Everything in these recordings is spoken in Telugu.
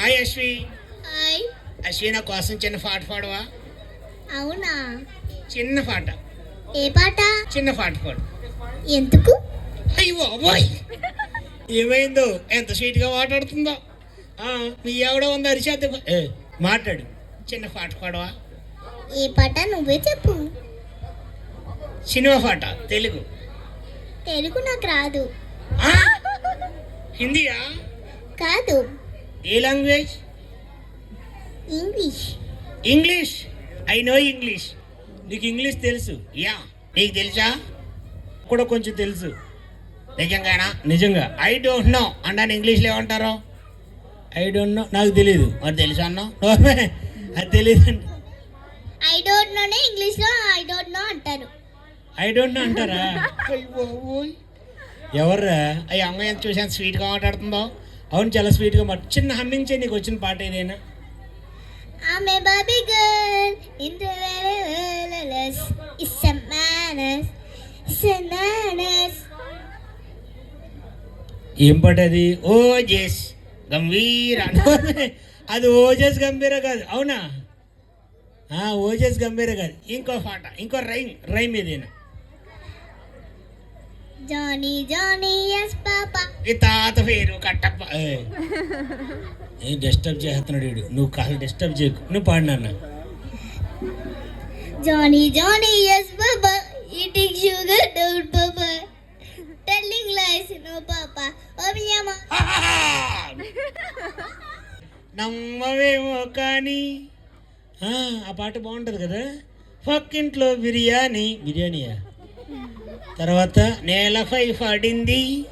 హాయ్ అశ్వి. హాయ్. అశ్వి నా కోసం చిన్న పాట పాడవా? అవునా? చిన్న పాట. ఏ పాట? చిన్న పాట పాడు. ఎందుకు? అయ్యో అబ్బాయి ఏమైందో? ఎంత స్వీట్గా మాట్లాడుతుందో ఆ, మీ ఎవడో ఉంది అరిచేత ఏ మాట్లాడు. చిన్న పాట పాడవా? ఏ పాట? నువ్వే చెప్పు. సినిమా పాట తెలుగు. తెలుగు నాకు రాదు? హిందీయా? కాదు. ఏ language? English English. I know English. నీకు ఇంగ్లీష్ తెలుసు. యా. నీకు తెలుసా? కూడా కొంచెం తెలుసు. నిజంగానా? నిజంగా. I don't know. అన్నాను ఇంగ్లీష్లో ఏమంటారు? I don't know. నాకు తెలియదు మరి తెలుసా అన్నా? అది తెలియదు ఐ డోంట్ నోనే ఇంగ్లీష్లో ఐ డోంట్ నో అంటారు. ఐ డోంట్ నో అంటారా? ఎవర్రా? అయ్యి అమ్మాయి ఎంత చూసాను స్వీట్గా మాట్లాడుతుందో. అవును చాలా స్వీట్గా మాట చిన్న హమ్మింగ్ చేయి నీకు వచ్చిన పాట ఏదైనా? ఆమె బాబీ గర్ల్ ఇన్ ద వెలస్ ఇస్ ఎ మేనస్ ఇస్ ఎ మేనస్ ఏం పాట అది? ఓజెస్ గంభీర. అది ఓజెస్ గంభీర కాదు. అవునా? ఆ, ఓజెస్ గంభీర కాదు. ఇంకో పాట ఇంకో రైమ్ రైమ్ ఏదైనా? జానీ జానీ ఎస్ పాపా ఈ తాత పేరు కట్టప్ప. ఏం. డిస్టర్బ్ చేస్తున్నాడు వీడు. నువ్వు కాలు డిస్టర్బ్ చేయకు. నువ్వు పాడినా Johnny Johnny yes papa eating sugar down papa telling lies no papa ఓ మియామా నమ్మవేమో కానీ ఆ, ఆ పాట బాగుంటుంది కదా? పక్కింట్లో బిర్యానీ. బిర్యానీయా? తర్వాత నేలపై పడింది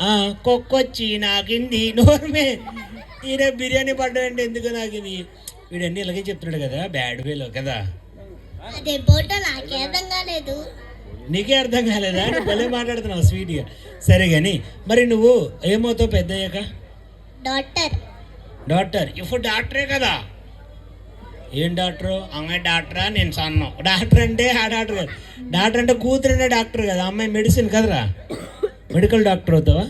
ఆ, కుక్కొచ్చి నాకింది నోర్మే. ఈయన బిర్యానీ పడ్డాడంటే ఎందుకు నాకింది వీడన్నీ ఇలాగే చెప్తున్నాడు కదా బ్యాడ్ వేలో కదా. అదే బోట నాకే అర్థం కాలేదు. నీకే అర్థం కాలేదా? నువ్వు భలే మాట్లాడుతున్నావు స్వీట్గా. సరే కానీ మరి నువ్వు ఏమవుతావు పెద్ద డాక్టర్. డాక్టర్. ఇప్పుడు డాక్టరే కదా. ఏం డాక్టరు? అమ్మాయి డాక్టరా? నేను సన్నం. డాక్టర్ అంటే ఆ డాక్టర్ కాదు. డాక్టర్ అంటే కూతురునే డాక్టర్ కదా. అమ్మాయి మెడిసిన్ కదరా? మెడికల్ డాక్టర్ అవుతావా?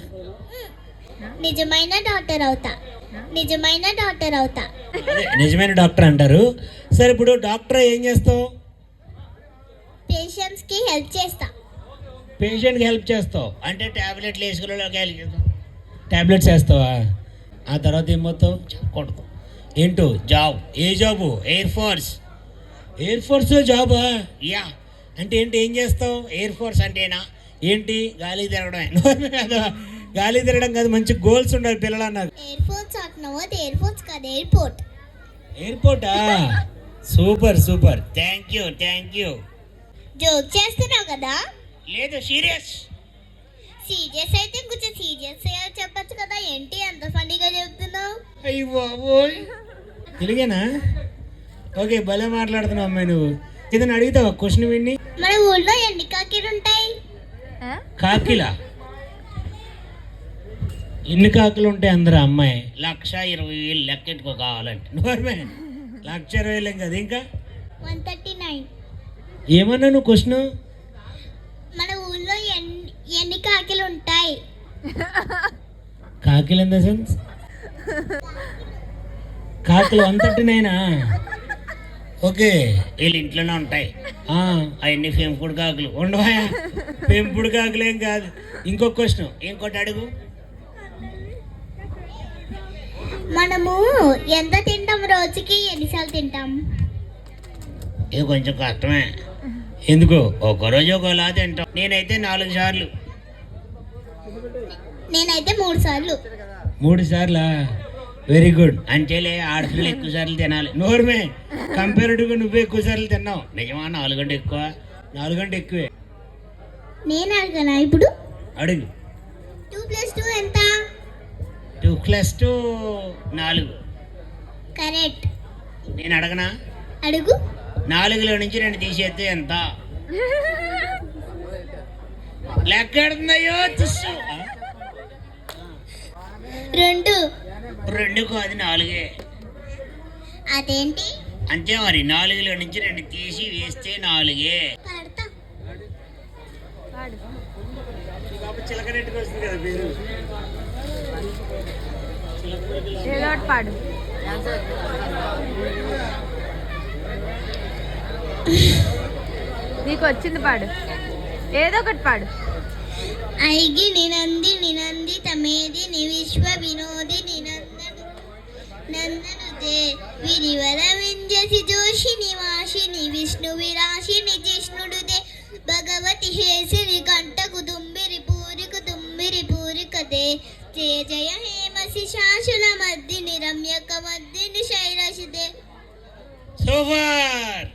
నిజమైన డాక్టర్ అవుతా. నిజమైన డాక్టర్ అవుతా. నిజమైన డాక్టర్ అంటారు. సరే ఇప్పుడు డాక్టర్ ఏం చేస్తావు? పేషెంట్స్కి హెల్ప్ చేస్తా. పేషెంట్కి హెల్ప్ చేస్తావు. అంటే ట్యాబ్లెట్లు చేస్తావు. ట్యాబ్లెట్స్ వేస్తావా? ఆ తర్వాత ఏమవుతావు చెప్పకూడదు ఏంటో? జాబ్. ఏ జాబు? ఎయిర్ ఫోర్స్ ఎయిర్ ఫోర్స్లో జాబా? యా. అంటే ఏంటి? ఏం చేస్తావు? ఎయిర్ ఫోర్స్ అంటేనా? ఏంటి? గాలి తిరగడమే. గాలి తిరగడం కాదు. మంచి గోల్స్ ఉండాలి పిల్లలు అన్నారు ఎయిర్ ఫోర్స్ అంటున్నావు ఎయిర్ ఫోర్స్ కాదు. Airport ఎయిర్పోర్టా super super. Thank you thank you joke చేస్తున్నావు కదా? లేదు. సీరియస్ సీరియస్ అయితే కొంచెం సీరియస్ చెప్పొచ్చు కదా. ఏంటి? అంత ఫన్నీగా చెప్తున్నావు? అయ్యి బాబోయ్. తెలుగేనా? ఓకే భలే మాట్లాడుతున్నావు అమ్మాయి నువ్వు. ఏదైనా అడుగుతావా? క్వశ్చన్ విన్ని. మన ఊళ్ళో ఎన్ని కాకీలు ఉంటాయి? కాకిలా. ఎన్ని కాకులు ఉంటాయి అందరూ అమ్మాయి? లక్ష ఇరవై వేలు లెక్కెట్టుకో కావాలంటే. నువ్వే లక్ష ఇరవై వేలు ఏం కదా. ఇంకా? One thirty nine. ఏమన్నా నువ్వు క్వశ్చన్? మన ఊళ్ళో ఎన్ని ఎన్ని కాకిలు ఉంటాయి? కాకిలు ఇన్ ద సెన్స్? కాకులు వన్ థర్టీ నైనా ఓకే. వీళ్ళు ఇంట్లోనే ఉంటాయి. అవన్నీ పెంపుడు కాకులు ఉండవా? పెంపుడు కాకులు ఏం కాదు. ఇంకొక క్వశ్చన్ ఇంకోటి అడుగు. మనము ఎంత తింటాం రోజుకి? ఎన్నిసార్లు తింటాం? ఇది కొంచెం కష్టమే. ఎందుకు? ఒక్కరోజు ఒకలా తింటాం. నేనైతే నాలుగు సార్లు. నేనైతే మూడు సార్లు. మూడు సార్లా? వెరీ గుడ్ అంచేలే ఆడపిల్లలు ఎక్కువ సార్లు తినాలి. నోరుమే కంపేరిటివ్గా నువ్వే ఎక్కువ సార్లు తిన్నావు. నిజమా నాలుగు గంట ఎక్కువ? నాలుగు గంట ఎక్కువే. నేను అడగనా ఇప్పుడు? అడుగు. టూ ప్లస్ టూ ఎంత? టూ ప్లస్ టూ నాలుగు. కరెక్ట్ నేను అడగనా? అడుగు. నాలుగులో నుంచి రెండు తీసేస్తే ఎంత? లెక్కెడుతుందయ్యో తుస్సు రెండు. రెండు కాదు నాలుగే. అదేంటి? అంతే మరి నాలుగులో నుంచి రెండు తీసి వేస్తే నాలుగే. పాడు. నీకు వచ్చింది పాడు. ఏదో ఒకటి పాడు. ఐగిని నందిని నందిత మేదిని విశ్వ వినోదిని నందను నందనుతే విరివర వింజసి జోషిని వాషిని విష్ణు విరాశిని జిష్ణుడుదే. భగవతి హేసిని కంటకు దుమ్మిరి పూరికు దుమ్మిరి పూరికదే జయ జయ హేమసి శాశుల మద్దిని రమ్యక మద్దిని శైలసిదే సూపర్